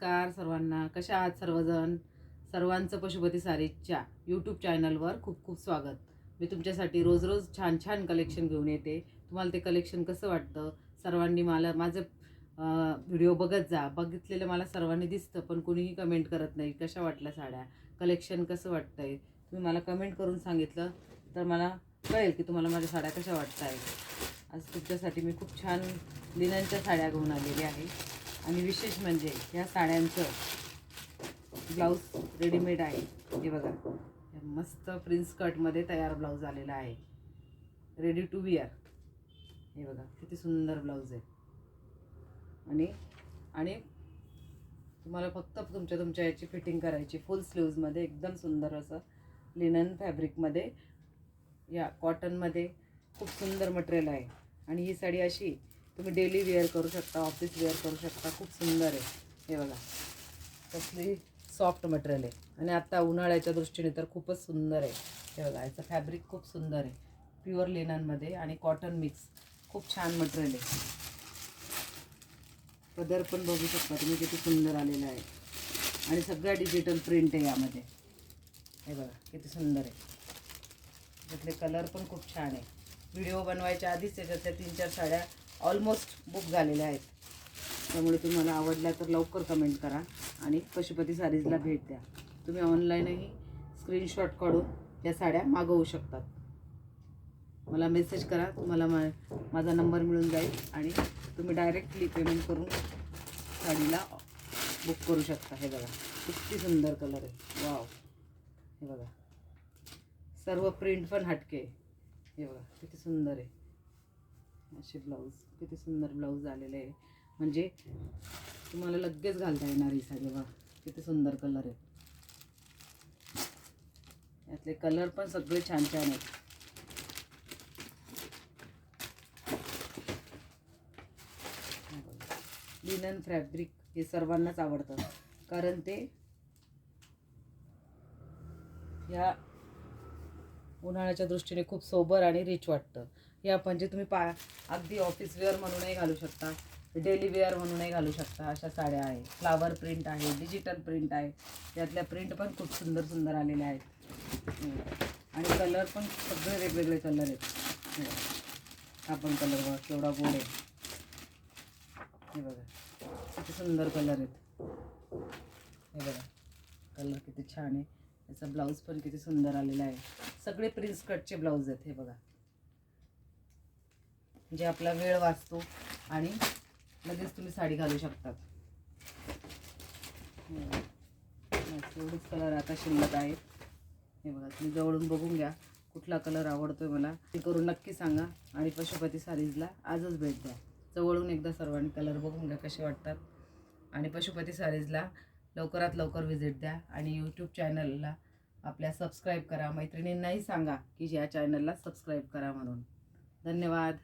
नमस्कार सर्वांना. कशा आहात सर्वजण? सर्वांचं पशुपती सारीच्या यूट्यूब चॅनलवर खूप खूप स्वागत. मी तुमच्यासाठी रोज रोज छान छान कलेक्शन घेऊन येते. तुम्हाला ते कलेक्शन कसं वाटतं? सर्वांनी मला माझं व्हिडिओ बघत जा. बघितलेलं मला सर्वांनी दिसतं पण कुणीही कमेंट करत नाही. कशा वाटल्या साड्या? कलेक्शन कसं वाटतं आहे तुम्ही मला कमेंट करून सांगितलं तर मला कळेल की तुम्हाला माझ्या साड्या कशा वाटत आहेत आज तुमच्यासाठी मी खूप छान लिनांच्या साड्या घेऊन आलेल्या आहे. आणि विशेष म्हणजे या साड्यांचं ब्लाऊज रेडीमेड आहे. हे बघा मस्त प्रिन्स कटमध्ये तयार ब्लाऊज आलेला आहे. रेडी टू विअर हे बघा किती सुंदर ब्लाऊज आहे. आणि आणि तुम्हाला फक्त तुमच्या तुमच्या याची फिटिंग करायची फुल स्लीव्जमध्ये एकदम सुंदर असं लिनन फॅब्रिकमध्ये या कॉटनमध्ये खूप सुंदर मटेरियल आहे. आणि ही साडी अशी तुम्ही डेली वेअर करू शकता ऑफिस वेअर करू शकता. खूप सुंदर आहे. हे बघा. कसली सॉफ्ट मटेरियल आहे. आणि आत्ता उन्हाळ्याच्या दृष्टीने तर खूपच सुंदर आहे. हे बघा याचं फॅब्रिक खूप सुंदर आहे. प्युअर लेनांमध्ये आणि कॉटन मिक्स खूप छान मटेरियल आहे. पदर पण बघू शकता तुम्ही किती सुंदर आलेला आहे. आणि सगळ्या डिजिटल प्रिंट आहे यामध्ये. हे बघा किती सुंदर आहे. त्यातले कलर पण खूप छान आहे. व्हिडिओ बनवायच्या आधीच त्याच्यातल्या तीन चार साड्या ऑलमोस्ट बुक झालेल्या आहेत. त्यामुळे तुम्हाला आवडला तर लवकर कमेंट करा आणि पशुपती सारीजला भेट द्या. तुम्ही ऑनलाईनही स्क्रीनशॉट काढून या साड्या मागवू शकतात. मला मेसेज करा तुम्हाला मा माझा नंबर मिळून जाईल आणि तुम्ही डायरेक्टली पेमेंट करून साडीला बुक करू शकता. हे बघा किती सुंदर कलर आहे. वाव. हे बघा. सर्व प्रिंट पण हटके हे बघा किती सुंदर आहे. असे ब्लाऊज किती सुंदर ब्लाऊज आलेले आहे. म्हणजे तुम्हाला लगेच घालता येणार ही साडी वा किती सुंदर कलर आहे. यातले कलर पण सगळे छान छान आहेत. लिनन फॅब्रिक हे सर्वांनाच आवडतं. कारण ते या उन्हाळ्याच्या दृष्टीने खूप सोबर आणि रिच वाटतं. हे आपण जे तुम्ही पा अगदी ऑफिस वेअर म्हणूनही घालू शकता डेली वेअर म्हणूनही घालू शकता अशा साड्या आहे फ्लावर प्रिंट आहे डिजिटल प्रिंट आहे. त्यातल्या प्रिंट पण खूप सुंदर सुंदर आलेल्या आहेत. आणि कलर पण सगळे वेगवेगळे कलर आहेत. आपण कलर बघा केवढा गोड आहे. हे बघा. किती सुंदर कलर आहेत. हे बघा. कलर किती छान आहे. याचा ब्लाऊज पण किती सुंदर आलेला आहे. सगळे प्रिन्स कटचे ब्लाऊज आहेत हे बघा. म्हणजे आपला वेळ वाचतो आणि लगेच तुम्ही साडी घालू शकतात. हो. एवढेच कलर आता शिल्लक आहेत हे बघा तुम्ही जवळून बघून घ्या कुठला कलर आवडतोय मला. ते करून नक्की सांगा आणि पशुपती सारीजला आजच भेट द्या. जवळून एकदा सर्वांनी कलर बघून घ्या कसे वाटतात. आणि पशुपती सारीजला लवकरात लवकर व्हिजिट द्या आणि यूट्यूब चॅनलला आपल्या सबस्क्राईब करा. मैत्रिणींनाही सांगा की या चॅनलला सबस्क्राईब करा म्हणून. धन्यवाद.